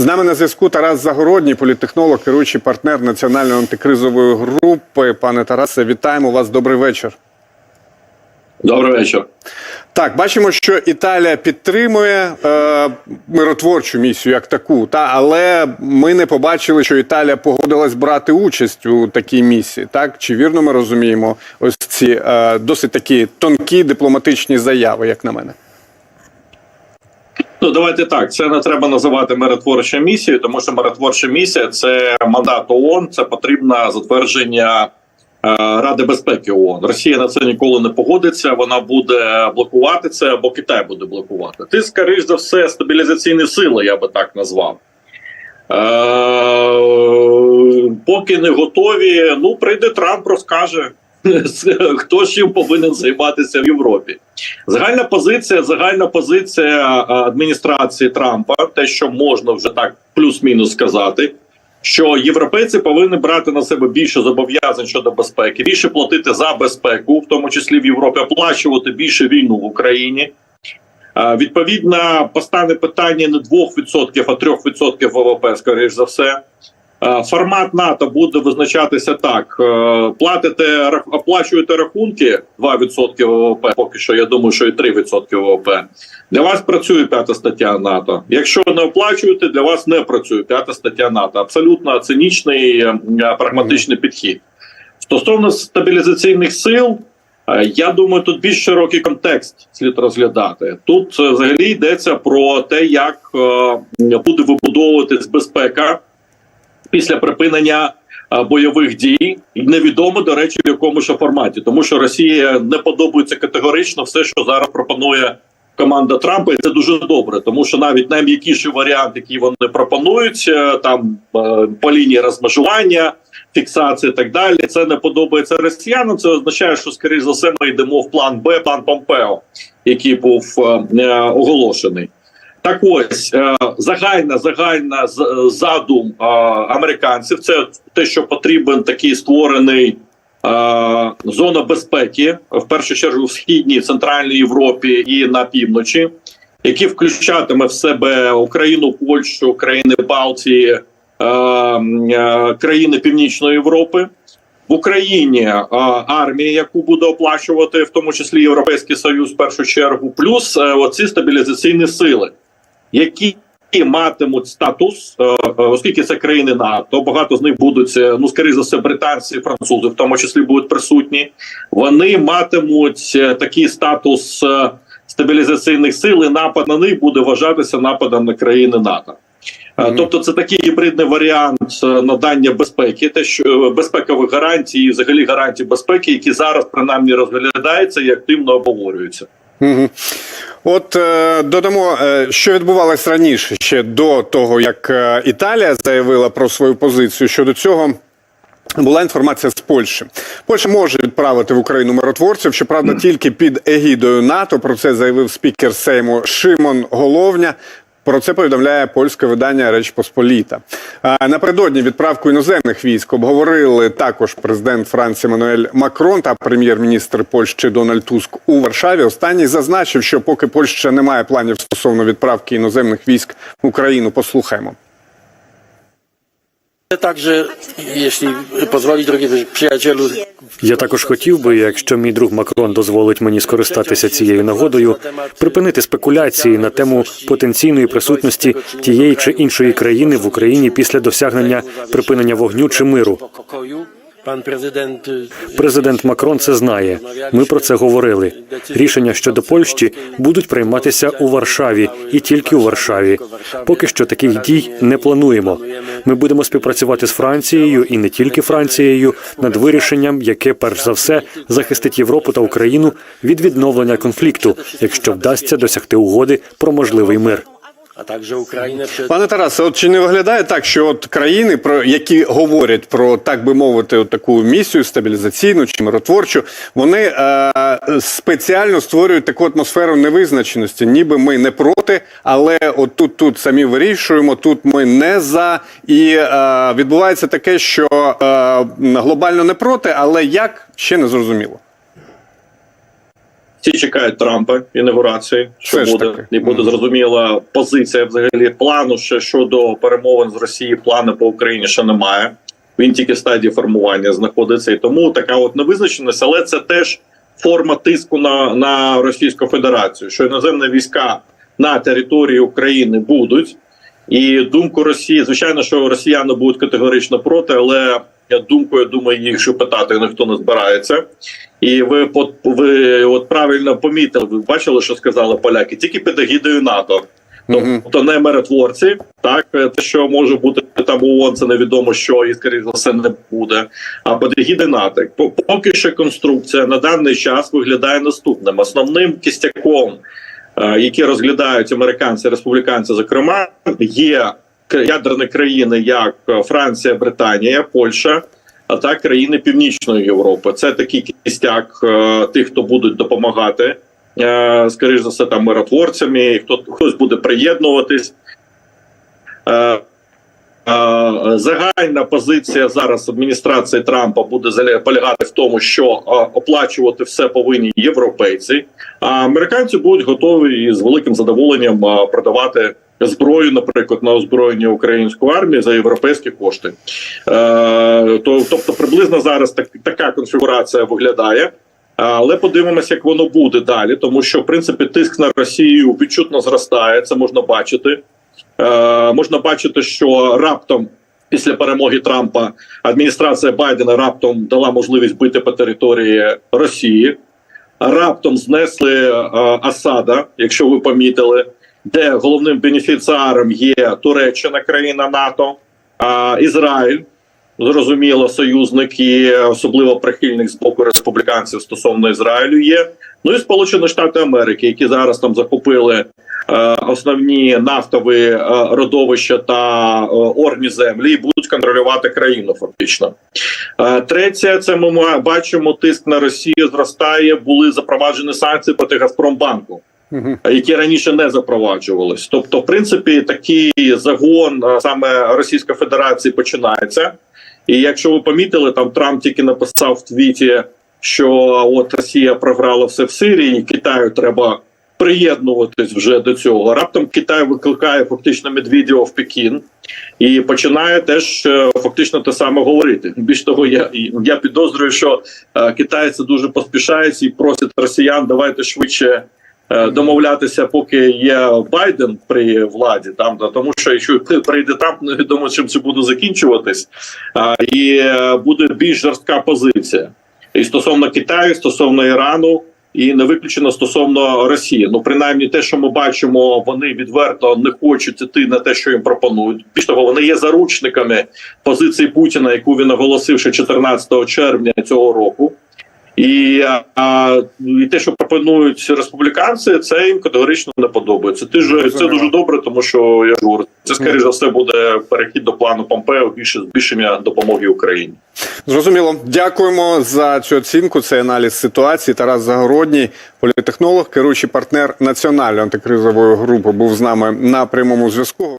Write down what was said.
З нами на зв'язку Тарас Загородній, політтехнолог, керуючий партнер національної антикризової групи. Пане Тарасе, вітаємо вас. Добрий вечір. Добрий вечір. Так, бачимо, що Італія підтримує е, миротворчу місію як таку, та але ми не побачили, що Італія погодилась брати участь у такій місії. Так чи вірно ми розуміємо ось ці е, досить такі тонкі дипломатичні заяви, як на мене? Ну давайте так. Це не треба називати миротворча місією, тому що миротворча місія це мандат ООН, це потрібне затвердження е, Ради безпеки ООН. Росія на це ніколи не погодиться. Вона буде блокувати це або Китай буде блокувати. Ти, скоріш за все, стабілізаційні сили, я би так назвав. Е, поки не готові. Ну прийде Трамп, розкаже. Хто чим повинен займатися в Європі? Загальна позиція, загальна позиція адміністрації Трампа, те, що можна вже так плюс-мінус сказати, що європейці повинні брати на себе більше зобов'язань щодо безпеки, більше платити за безпеку, в тому числі в Європі, оплачувати більше війну в Україні. Відповідно, постане питання не 2%, а 3% ВВП, скоріш за все. Е, Формат НАТО буде визначатися так: е, платите оплачуєте рахунки 2% ВВП. Поки що я думаю, що і 3% ВВП. Для вас працює п'ята стаття НАТО. Якщо не оплачуєте, для вас не працює п'ята стаття НАТО. Абсолютно цинічний е, прагматичний підхід. Стосовно стабілізаційних сил, я думаю, тут більш широкий контекст слід розглядати. Тут взагалі йдеться про те, як буде вибудовуватись безпека після припинення бойових дій, невідомо до речі, в якому ж форматі, тому що Росія не подобається категорично все, що зараз пропонує команда Трампа, і це дуже добре, тому що навіть найм'якіший варіант, який вони пропонують, е, там е, по лінії розмежування, фіксації так далі, це не подобається росіянам. Це означає, що скоріш за все ми йдемо в план Б, план Помпео, який був е, е, оголошений. Так ось е, загальна загальна з- задум е, американців це те, що потрібен такий створений е, зона безпеки в першу чергу в східній центральній Європі і на півночі, які включатиме в себе Україну, Польщу, країни Балтії, е, е, країни Північної Європи. В Україні е, армія, яку буде оплачувати, в тому числі Європейський Союз, в першу чергу, плюс е, оці стабілізаційні сили, які матимуть статус, е, е, оскільки це країни НАТО, багато з них будуть е, ну скоріше за все, британці, французи, в тому числі будуть присутні. Вони матимуть такий статус стабілізаційних сил, і напад на них буде вважатися нападом на країни НАТО. Е, Мгм. Тобто, це такий гібридний варіант надання безпеки, те, що безпекових гарантій, і взагалі гарантій безпеки, які зараз принаймні розглядаються і активно обговорюються. От е, додамо, е, що відбувалось раніше, ще до того, як е, Італія заявила про свою позицію щодо цього. Була інформація з Польщі. Польща може відправити в Україну миротворців, щоправда, тільки під егідою НАТО. Про це заявив спікер Сейму Шимон Головня. Про це повідомляє польське видання Реч Посполіта. Напередодні відправку іноземних військ обговорили також президент Франції Мануель Макрон та прем'єр-міністр Польщі Дональд Туск у Варшаві. Останній зазначив, що поки Польща не має планів стосовно відправки іноземних військ в Україну, послухаємо. Także, jeśli pozwoli, drogi приятелю, Я також хотів би, якщо мій друг Макрон дозволить мені скористатися цією нагодою, припинити спекуляції на тему потенційної присутності тієї чи іншої країни в Україні після досягнення припинення вогню чи миру. Pan prezydent y, Президент Макрон це знає. Ми про це говорили. Рішення щодо Польщі будуть прийматися у Варшаві і тільки у Варшаві. Поки що таких дій не плануємо. Ми будемо співпрацювати з Францією і не тільки Францією над вирішенням, яке перш за все захистить Європу та Україну від відновлення конфлікту, якщо вдасться досягти угоди про можливий мир. A także Ukrainę przed Пане Тарасе, от чи не виглядає так, що от країни, про які говорять про так би мовити, от таку місію стабілізаційну чи миротворчу, вони е, спеціально створюють таку атмосферу невизначеності, ніби ми не проти, але от тут тут самі вирішуємо, тут ми не за, і е, відбувається таке, що е, глобально не проти, але як ще не зрозуміло. Всі чекають Трампа інаугурації, що Все буде таки. і буде зрозуміла позиція взагалі плану. Ще щодо перемовин з Росії, плану по Україні ще немає. Він тільки в стадії формування знаходиться, і тому така от невизначеність, але це теж форма тиску на, на Російську Федерацію, що іноземні війська на території України будуть. І думку Росії, звичайно, що росіяни будуть категорично проти, але думку, я думаю, їх що питати ніхто не збирається. І ви ви от правильно помітили, ви бачили, що сказали поляки, тільки під егідою НАТО. Тобто не миротворці, так те, що може бути там ООН, це невідомо що, і скоріше за все не буде. А егідою НАТО. Поки що конструкція на даний час виглядає наступним: основним кістяком, е, які розглядають американці, республіканці, зокрема, є ядерні країни, як е, Франція, Британія, Польща. А так країни Північної Європи. Це такий кістяк е, тих, хто будуть допомагати е, скоріш за все, там миротворцями, хто хтось буде приєднуватись. Загальна позиція зараз адміністрації Трампа буде полягати в тому, що оплачувати все повинні європейці, а американці будуть готові з великим задоволенням продавати зброю, наприклад, на озброєння української армії за європейські кошти. Е, то, тобто, приблизно зараз так, така конфігурація виглядає. Але подивимося, як воно буде далі, тому що в принципі тиск на Росію відчутно зростає. Це можна бачити. Е, можна бачити, що раптом після перемоги Трампа адміністрація Байдена раптом дала можливість бити по території Росії. Раптом знесли е, Асада, якщо ви помітили, де головним бенефіціаром є Туреччина, країна НАТО, а Ізраїль зрозуміло, союзник і особливо прихильник з боку республіканців стосовно Ізраїлю є. Ну і Сполучені Штати Америки, які зараз там захопили е, основні нафтові е, родовища та е, орні землі, і будуть контролювати країну. Фактично, е, третє, це ми бачимо тиск на Росію зростає. Були запроваджені санкції проти Газпромбанку. Які раніше не запроваджувались. Тобто, в принципі, такий загон саме Російської Федерації починається. І якщо ви помітили, там Трамп тільки написав в твіті, що от Росія програла все в Сирії, і Китаю треба приєднуватись вже до цього. Раптом Китай викликає фактично Медведєва в Пекін і починає теж е, фактично те саме говорити. Більш того, я я підозрюю, що е, китайці дуже поспішають і просять росіян, давайте швидше е, домовлятися, поки є Байден при владі, там да, тому що якщо прийде Трамп, невідомо чим це буде закінчуватись, і е, буде більш жорстка позиція і стосовно Китаю, стосовно Ірану. І не виключено стосовно Росії. Ну принаймні, те, що ми бачимо, вони відверто не хочуть іти на те, що їм пропонують. Більш того, вони є заручниками позиції Путіна, яку він оголосив ще 14 червня цього року. І, а, і те, що пропонують республіканці, це їм категорично не подобається. Ти ж це дуже добре, тому що я говорю, це скоріш за все буде перехід до плану Помпео більше збільшення допомоги Україні. Зрозуміло. Дякуємо за цю оцінку. Це аналіз ситуації. Тарас Загородній, політехнолог, керуючий партнер національної антикризової групи, був з нами на прямому зв'язку.